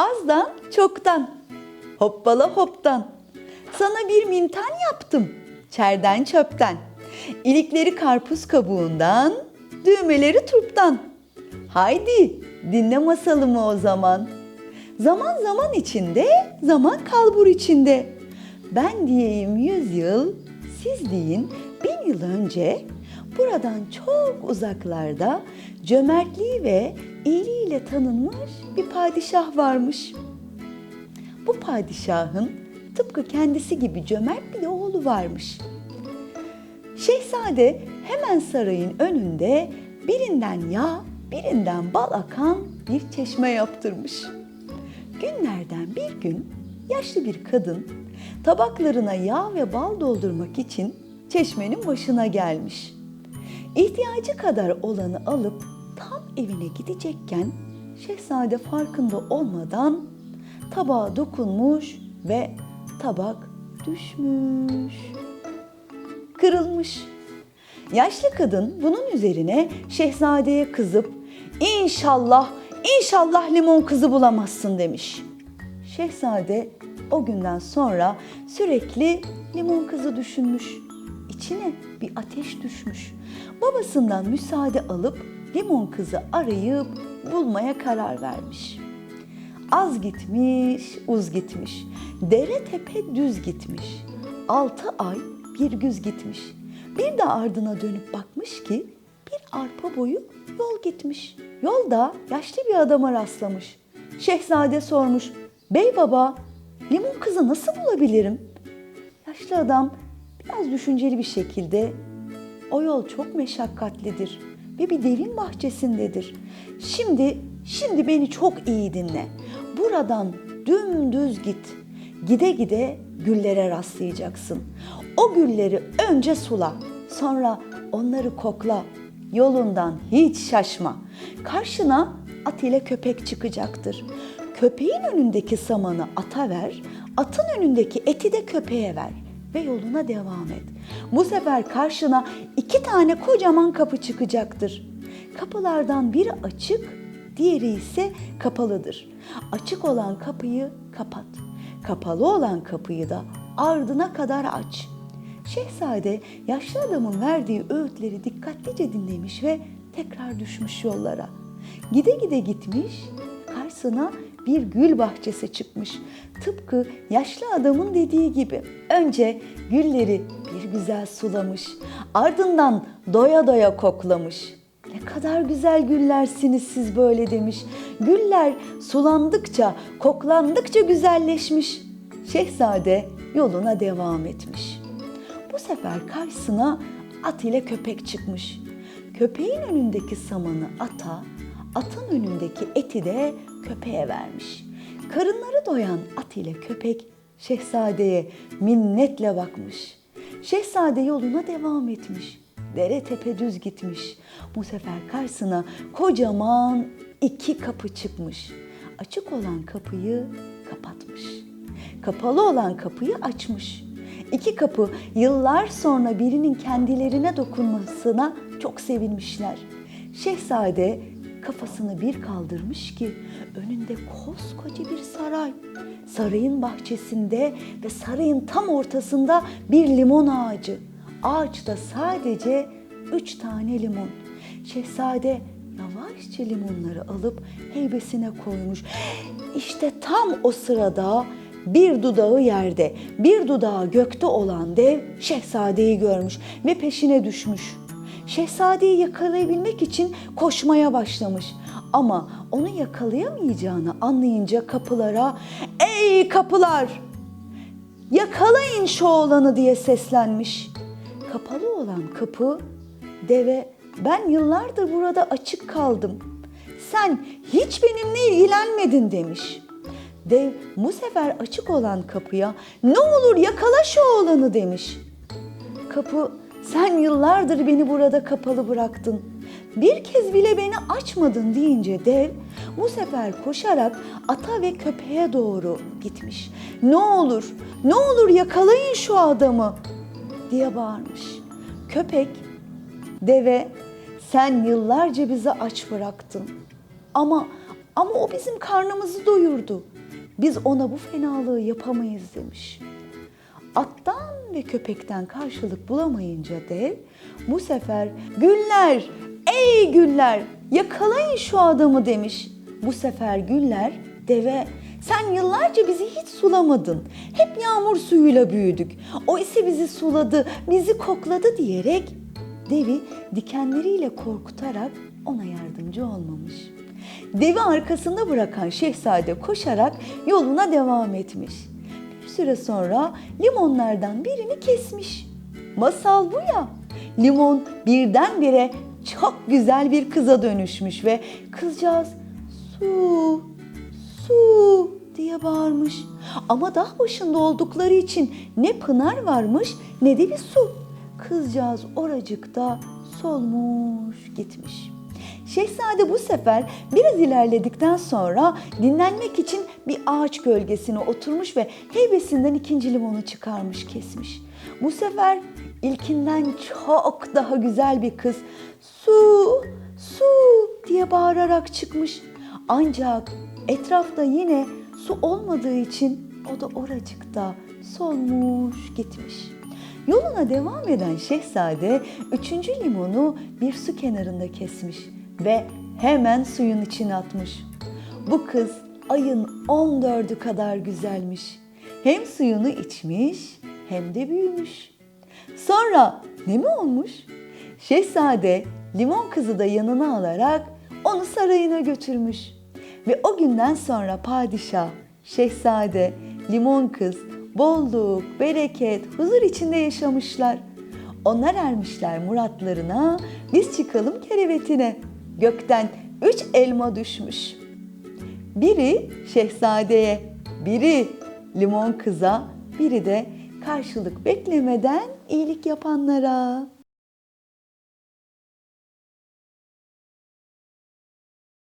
Azdan çoktan, hoppala hoptan. Sana bir mintan yaptım, çerden çöpten. İlikleri karpuz kabuğundan, düğmeleri turptan. Haydi dinle masalımı o zaman. Zaman zaman içinde, zaman kalbur içinde. Ben diyeyim yüz yıl, siz deyin bin yıl önce buradan çok uzaklarda cömertliği ve iyiliğiyle tanınmış bir padişah varmış. Bu padişahın tıpkı kendisi gibi cömert bir oğlu varmış. Şehzade hemen sarayın önünde birinden yağ, birinden bal akan bir çeşme yaptırmış. Günlerden bir gün yaşlı bir kadın tabaklarına yağ ve bal doldurmak için çeşmenin başına gelmiş. İhtiyacı kadar olanı alıp tam evine gidecekken şehzade farkında olmadan tabağa dokunmuş ve tabak düşmüş. Kırılmış. Yaşlı kadın bunun üzerine şehzadeye kızıp inşallah inşallah limon kızı bulamazsın demiş. Şehzade o günden sonra sürekli limon kızı düşünmüş. İçine bir ateş düşmüş. Babasından müsaade alıp limon kızı arayıp bulmaya karar vermiş. Az gitmiş, uz gitmiş. Dere tepe düz gitmiş. Altı ay bir güz gitmiş. Bir de ardına dönüp bakmış ki bir arpa boyu yol gitmiş. Yolda yaşlı bir adama rastlamış. Şehzade sormuş. Bey baba, limon kızı nasıl bulabilirim? Yaşlı adam biraz düşünceli bir şekilde o yol çok meşakkatlidir ve bir devin bahçesindedir. Şimdi, şimdi beni çok iyi dinle. Buradan dümdüz git. Gide gide güllere rastlayacaksın. O gülleri önce sula, sonra onları kokla. Yolundan hiç şaşma. Karşına at ile köpek çıkacaktır. Köpeğin önündeki samanı ata ver, atın önündeki eti de köpeğe ver ve yoluna devam et. Bu sefer karşına iki tane kocaman kapı çıkacaktır. Kapılardan biri açık, diğeri ise kapalıdır. Açık olan kapıyı kapat. Kapalı olan kapıyı da ardına kadar aç. Şehzade yaşlı adamın verdiği öğütleri dikkatlice dinlemiş ve tekrar düşmüş yollara. Gide gide gitmiş, karşısına bir gül bahçesi çıkmış. Tıpkı yaşlı adamın dediği gibi. Önce gülleri bir güzel sulamış, ardından doya doya koklamış. Ne kadar güzel güllersiniz siz böyle demiş. Güller sulandıkça, koklandıkça güzelleşmiş. Şehzade yoluna devam etmiş. Bu sefer karşısına at ile köpek çıkmış. Köpeğin önündeki samanı ata, atın önündeki eti de köpeğe vermiş. Karınları doyan at ile köpek şehzadeye minnetle bakmış. Şehzade yoluna devam etmiş. Dere tepe düz gitmiş. Bu sefer karşısına kocaman iki kapı çıkmış. Açık olan kapıyı kapatmış. Kapalı olan kapıyı açmış. İki kapı yıllar sonra birinin kendilerine dokunmasına çok sevinmişler. Şehzade kafasını bir kaldırmış ki önünde koskoca bir saray. Sarayın bahçesinde ve sarayın tam ortasında bir limon ağacı. Ağaçta sadece üç tane limon. Şehzade yavaşça limonları alıp heybesine koymuş. İşte tam o sırada bir dudağı yerde, bir dudağı gökte olan dev şehzadeyi görmüş ve peşine düşmüş. Şehzadeyi yakalayabilmek için koşmaya başlamış. Ama onu yakalayamayacağını anlayınca kapılara "Ey kapılar! Yakalayın şu oğlanı!" diye seslenmiş. Kapalı olan kapı deve "Ben yıllardır burada açık kaldım. Sen hiç benimle ilgilenmedin." demiş. Dev bu sefer açık olan kapıya "Ne olur yakala şu oğlanı." demiş. Kapı sen yıllardır beni burada kapalı bıraktın. Bir kez bile beni açmadın deyince dev bu sefer koşarak ata ve köpeğe doğru gitmiş. Ne olur, ne olur yakalayın şu adamı diye bağırmış. Köpek deve sen yıllarca bizi aç bıraktın. Ama Ama o bizim karnımızı doyurdu. Biz ona bu fenalığı yapamayız demiş. Attan ve köpekten karşılık bulamayınca dev bu sefer güller, ey güller yakalayın şu adamı demiş. Bu sefer güller deve sen yıllarca bizi hiç sulamadın. Hep yağmur suyuyla büyüdük. O ise bizi suladı, bizi kokladı diyerek devi dikenleriyle korkutarak ona yardımcı olmamış. Devi arkasında bırakan şehzade koşarak yoluna devam etmiş. Süre sonra limonlardan birini kesmiş. Masal bu ya. Limon birdenbire çok güzel bir kıza dönüşmüş ve kızcağız su, su diye bağırmış. Ama dağ başında oldukları için ne pınar varmış ne de bir su. Kızcağız oracıkta solmuş gitmiş. Şehzade bu sefer biraz ilerledikten sonra dinlenmek için bir ağaç gölgesine oturmuş ve heybesinden ikinci limonu çıkarmış kesmiş. Bu sefer ilkinden çok daha güzel bir kız su su diye bağırarak çıkmış. Ancak etrafta yine su olmadığı için o da oracıkta solmuş gitmiş. Yoluna devam eden şehzade üçüncü limonu bir su kenarında kesmiş ve hemen suyun içine atmış. Bu kız ayın 14'ü kadar güzelmiş. Hem suyunu içmiş hem de büyümüş. Sonra ne mi olmuş? Şehzade limon kızı da yanına alarak onu sarayına götürmüş. Ve o günden sonra padişah, şehzade, limon kız bolluk, bereket, huzur içinde yaşamışlar. Onlar ermişler muratlarına, biz çıkalım kerevetine. Gökten üç elma düşmüş. Biri şehzadeye, biri limon kıza, biri de karşılık beklemeden iyilik yapanlara.